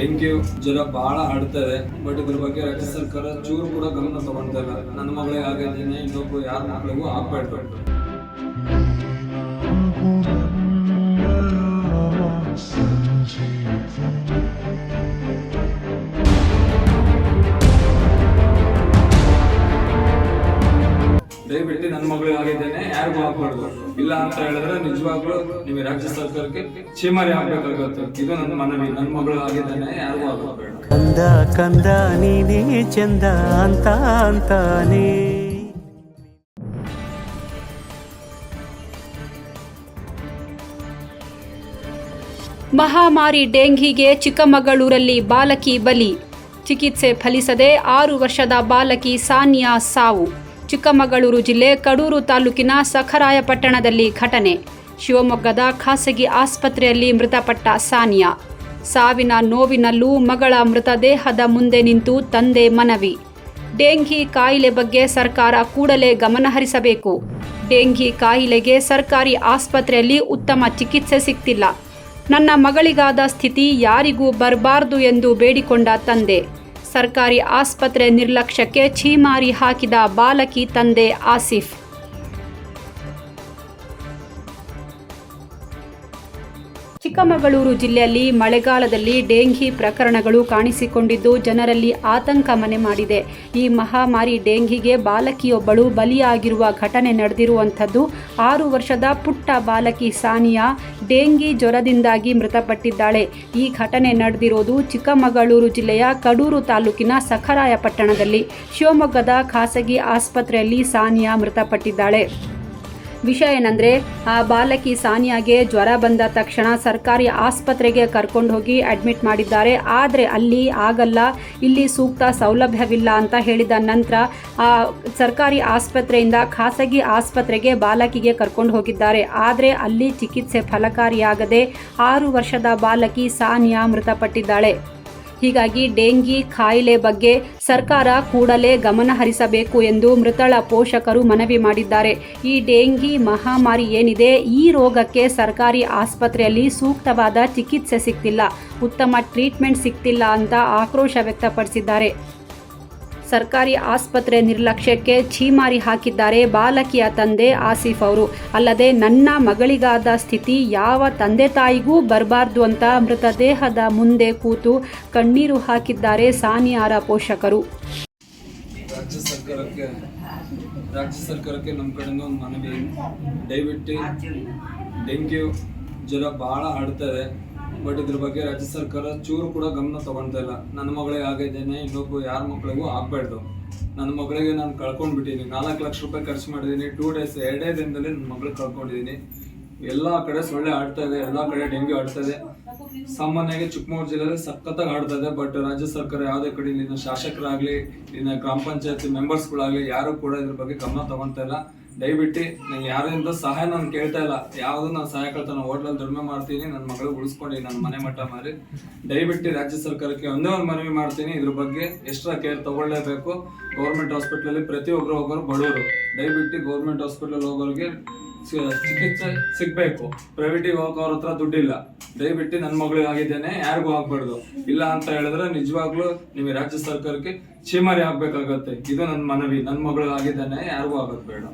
Dengue ಜ್ವರ ಬಹಳ ಹರಡ್ತದೆ but ಇದ್ರ ಬಗ್ಗೆ ರಾಜ್ಯ ಸರ್ಕಾರ ಚೂರು ಕೂಡ ಗಮನ ತಗೊಳ್ತಾ ಇಲ್ಲ ನನ್ನ ಮಗಳಿಗೆ ಆಗಿದ್ದೇನೆ ಇನ್ನೊಬ್ರು ಯಾರ ಮಕ್ಕಳಿಗೂ ಆಗ್ಬಾರ್ದು ದಯವಿಟ್ಟು ನನ್ನ ಮಗಳಿಗೆ ಆಗಿದ್ದೇನೆ ಯಾರಿಗೂ ಹಾಕ್ಬಾರ್ದು ಇಲ್ಲ ಅಂತ ಹೇಳಿದ್ರೆ ನಿಜವಾಗ್ಲೂ ನಿಮಗೆ ರಾಜ್ಯ ಸರ್ಕಾರಕ್ಕೆ ಚೀಮಾರಿ ಆಗ್ಬೇಕಾಗುತ್ತೆ. ಇದು ನನ್ನ ಮನವಿ ನನ್ನ ಮಗಳು ಆಗಿದ್ದೇನೆ ಯಾರಿಗೂ ಹಾಕ್ಬಾರ್ದು ಕಂದ ಕಂದ ನೀನೇ ಚಂದ ಅಂತ ಅಂತಾನೆ. ಮಹಾಮಾರಿ ಡೆಂಘಿಗೆ ಚಿಕ್ಕಮಗಳೂರಲ್ಲಿ ಬಾಲಕಿ ಬಲಿ. ಚಿಕಿತ್ಸೆ ಫಲಿಸದೆ ಆರು ವರ್ಷದ ಬಾಲಕಿ ಸಾನಿಯಾ ಸಾವು. ಚಿಕ್ಕಮಗಳೂರು ಜಿಲ್ಲೆ ಕಡೂರು ತಾಲೂಕಿನ ಸಖರಾಯಪಟ್ಟಣದಲ್ಲಿ ಘಟನೆ. ಶಿವಮೊಗ್ಗದ ಖಾಸಗಿ ಆಸ್ಪತ್ರೆಯಲ್ಲಿ ಮೃತಪಟ್ಟ ಸಾನಿಯಾ. ಸಾವಿನ ನೋವಿನಲ್ಲೂ ಮಗಳ ಮೃತದೇಹದ ಮುಂದೆ ನಿಂತು ತಂದೆ ಮನವಿ. ಡೆಂಘಿ ಕಾಯಿಲೆ ಬಗ್ಗೆ ಸರ್ಕಾರ ಕೂಡಲೇ ಗಮನಹರಿಸಬೇಕು ಡೆಂಘಿ ಕಾಯಿಲೆಗೆ ಸರ್ಕಾರಿ ಆಸ್ಪತ್ರೆಯಲ್ಲಿ ಉತ್ತಮ ಚಿಕಿತ್ಸೆ ಸಿಗ್ತಿಲ್ಲ ನನ್ನ ಮಗಳಿಗಾದ ಸ್ಥಿತಿ ಯಾರಿಗೂ ಬರಬಾರ್ದು ಎಂದು ಬೇಡಿಕೊಂಡ ತಂದೆ. ಸರ್ಕಾರಿ ಆಸ್ಪತ್ರೆ ನಿರ್ಲಕ್ಷ್ಯಕ್ಕೆ ಛೀಮಾರಿ ಹಾಕಿದ ಬಾಲಕಿ ತಂದೆ ಆಸಿಫ್. ಚಿಕ್ಕಮಗಳೂರು ಜಿಲ್ಲೆಯಲ್ಲಿ ಮಳೆಗಾಲದಲ್ಲಿ ಡೆಂಘಿ ಪ್ರಕರಣಗಳು ಕಾಣಿಸಿಕೊಂಡಿದ್ದು, ಜನರಲ್ಲಿ ಆತಂಕ ಮನೆ ಮಾಡಿದೆ. ಈ ಮಹಾಮಾರಿ ಡೆಂಘಿಗೆ ಬಾಲಕಿಯೊಬ್ಬಳು ಬಲಿಯಾಗಿರುವ ಘಟನೆ ನಡೆದಿರುವಂಥದ್ದು. ಆರು ವರ್ಷದ ಪುಟ್ಟ ಬಾಲಕಿ ಸಾನಿಯಾ ಡೆಂಗಿ ಜ್ವರದಿಂದಾಗಿ ಮೃತಪಟ್ಟಿದ್ದಾಳೆ. ಈ ಘಟನೆ ನಡೆದಿರೋದು ಚಿಕ್ಕಮಗಳೂರು ಜಿಲ್ಲೆಯ ಕಡೂರು ತಾಲೂಕಿನ ಸಖರಾಯಪಟ್ಟಣದಲ್ಲಿ. ಶಿವಮೊಗ್ಗದ ಖಾಸಗಿ ಆಸ್ಪತ್ರೆಯಲ್ಲಿ ಸಾನಿಯಾ ಮೃತಪಟ್ಟಿದ್ದಾಳೆ. ವಿಷಯ ಏನಂದರೆ, ಆ ಬಾಲಕಿ ಸಾನಿಯಾಗೆ ಜ್ವರ ಬಂದ ತಕ್ಷಣ ಸರ್ಕಾರಿ ಆಸ್ಪತ್ರೆಗೆ ಕರ್ಕೊಂಡು ಹೋಗಿ ಅಡ್ಮಿಟ್ ಮಾಡಿದ್ದಾರೆ. ಆದರೆ ಅಲ್ಲಿ ಆಗಲ್ಲ, ಇಲ್ಲಿ ಸೂಕ್ತ ಸೌಲಭ್ಯವಿಲ್ಲ ಅಂತ ಹೇಳಿದ ನಂತರ, ಆ ಸರ್ಕಾರಿ ಆಸ್ಪತ್ರೆಯಿಂದ ಖಾಸಗಿ ಆಸ್ಪತ್ರೆಗೆ ಬಾಲಕಿಗೆ ಕರ್ಕೊಂಡು ಹೋಗಿದ್ದಾರೆ. ಆದರೆ ಅಲ್ಲಿ ಚಿಕಿತ್ಸೆ ಫಲಕಾರಿಯಾಗದೆ ಆರು ವರ್ಷದ ಬಾಲಕಿ ಸಾನಿಯಾ ಮೃತಪಟ್ಟಿದ್ದಾಳೆ. ಹೀಗಾಗಿ ಡೆಂಗಿ ಕಾಯಿಲೆ ಬಗ್ಗೆ ಸರ್ಕಾರ ಕೂಡಲೇ ಗಮನ ಹರಿಸಬೇಕು ಎಂದು ಮೃತಳ ಪೋಷಕರು ಮನವಿ ಮಾಡಿದ್ದಾರೆ. ಈ ಡೆಂಗಿ ಮಹಾಮಾರಿ ಏನಿದೆ, ಈ ರೋಗಕ್ಕೆ ಸರ್ಕಾರಿ ಆಸ್ಪತ್ರೆಯಲ್ಲಿ ಸೂಕ್ತವಾದ ಚಿಕಿತ್ಸೆ ಸಿಗ್ತಿಲ್ಲ ಉತ್ತಮ ಟ್ರೀಟ್ಮೆಂಟ್ ಸಿಗ್ತಿಲ್ಲ ಅಂತ ಆಕ್ರೋಶ ವ್ಯಕ್ತಪಡಿಸಿದ್ದಾರೆ. ಸರ್ಕಾರಿ ಆಸ್ಪತ್ರೆ ನಿರ್ಲಕ್ಷ್ಯಕ್ಕೆ ಛೀಮಾರಿ ಹಾಕಿದ್ದಾರೆ ಬಾಲಕಿಯ ತಂದೆ ಆಸಿಫ್ ಅವರು. ಅಲ್ಲದೆ, ನನ್ನ ಮಗಳಿಗಾದ ಸ್ಥಿತಿ ಯಾವ ತಂದೆ ತಾಯಿಗೂ ಬರಬಾರ್ದು ಅಂತ ಮೃತದೇಹದ ಮುಂದೆ ಕೂತು ಕಣ್ಣೀರು ಹಾಕಿದ್ದಾರೆ ಸಾನಿಯಾರ ಪೋಷಕರು. ರಾಜ್ಯ ಸರ್ಕಾರಕ್ಕೆ ರಾಜ್ಯ ಸರ್ಕಾರಕ್ಕೆ ನಮ್ಮ ಕಡೆಯಿಂದ ಒಂದು ಮನವಿ. ದಯವಿಟ್ಟು, ಡೆಂಗ್ಯೂ ಜ್ವರ ಭಾಳ ಹರಡ್ತದೆ ಬಟ್ ಇದ್ರ ಬಗ್ಗೆ ರಾಜ್ಯ ಸರ್ಕಾರ ಚೂರು ಕೂಡ ಗಮನ ತಗೊಳ್ತಾ ಇಲ್ಲ. ನನ್ನ ಮಗಳಿಗೆ ಆಗಿದ್ದೇನೆ, ಇನ್ನೊಬ್ಬ ಯಾರ ಮಕ್ಕಳಿಗೂ ಆಗ್ಬಾರ್ದು. ನನ್ನ ಮಗಳಿಗೆ ನಾನು ಕಳ್ಕೊಂಡ್ಬಿಟ್ಟಿದ್ದೀನಿ ನಾಲ್ಕು ಲಕ್ಷ ರೂಪಾಯಿ ಖರ್ಚು ಮಾಡಿದ್ದೀನಿ ಟೂ ಡೇಸ್ ಎರಡೇ ದಿನದಲ್ಲಿ ನನ್ನ ಮಗಳಿಗೆ ಕಳ್ಕೊಂಡಿದ್ದೀನಿ ಎಲ್ಲ ಕಡೆ ಸೊಳ್ಳೆ ಆಡ್ತಾ ಇದೆ, ಎಲ್ಲ ಕಡೆ ಡೆಂಗ್ಯೂ ಆಡ್ತಾ ಇದೆ. ಸಾಮಾನ್ಯವಾಗಿ ಚಿಕ್ಕಮಗಳೂರು ಜಿಲ್ಲೆಯಲ್ಲಿ ಸಖತ್ತಾಗಿ ಆಡ್ತಾ ಇದೆ ಬಟ್ ರಾಜ್ಯ ಸರ್ಕಾರ ಯಾವುದೇ ಕಡೆ ನಿನ್ನ ಶಾಸಕರಾಗಲಿ, ನಿನ್ನ ಗ್ರಾಮ ಪಂಚಾಯತ್ ಮೆಂಬರ್ಸ್ಗಳಾಗಲಿ ಯಾರು ಕೂಡ ಇದ್ರ ಬಗ್ಗೆ ಗಮನ ತಗೊಂತಾ ಇಲ್ಲ. ದಯವಿಟ್ಟು ನಂಗೆ ಯಾರಿಂದ ಸಹಾಯ ನಾನು ಕೇಳ್ತಾ ಇಲ್ಲ, ಯಾವುದು ನಾನು ಸಹಾಯ ಕೇಳ್ತಾ ನಾನು ಹೋಟ್ಲಲ್ಲಿ ದುಡಿಮೆ ಮಾಡ್ತೀನಿ ನನ್ನ ಮಗಳು ಉಳಿಸ್ಕೊಂಡು ನನ್ನ ಮನೆ ಮಟ್ಟ ಮಾಡಿ ದಯವಿಟ್ಟು ರಾಜ್ಯ ಸರ್ಕಾರಕ್ಕೆ ಒಂದೇ ಒಂದು ಮನವಿ ಮಾಡ್ತೀನಿ, ಇದ್ರ ಬಗ್ಗೆ ಎಕ್ಸ್ಟ್ರಾ ಕೇರ್ ತಗೊಳ್ಳೇಬೇಕು. ಗೌರ್ಮೆಂಟ್ ಹಾಸ್ಪಿಟ್ಲಲ್ಲಿ ಪ್ರತಿಯೊಬ್ಬರು ಹೋಗೋರು ಬಡವರು. ದಯವಿಟ್ಟು ಗೌರ್ಮೆಂಟ್ ಹಾಸ್ಪಿಟ್ಲಲ್ಲಿ ಹೋಗೋರಿಗೆ ಚಿಕಿತ್ಸೆ ಸಿಗ್ಬೇಕು. ಪ್ರೈವೇಟಿಗೆ ಅವ್ರ ಹತ್ರ ದುಡ್ಡಿಲ್ಲ. ದಯವಿಟ್ಟು ನನ್ನ ಮಗಳಿಗೆ ಆಗಿದ್ದೇನೆ, ಯಾರಿಗೂ ಆಗ್ಬಾರ್ದು. ಇಲ್ಲ ಅಂತ ಹೇಳಿದ್ರೆ ನಿಜವಾಗ್ಲೂ ನಿಮಗೆ ರಾಜ್ಯ ಸರ್ಕಾರಕ್ಕೆ ಚೀಮಾರಿ ಆಗ್ಬೇಕಾಗತ್ತೆ. ಇದು ನನ್ನ ಮನವಿ. ನನ್ನ ಮಗಳಿಗೆ ಆಗಿದ್ದೇನೆ, ಯಾರಿಗೂ ಆಗೋದು ಬೇಡ.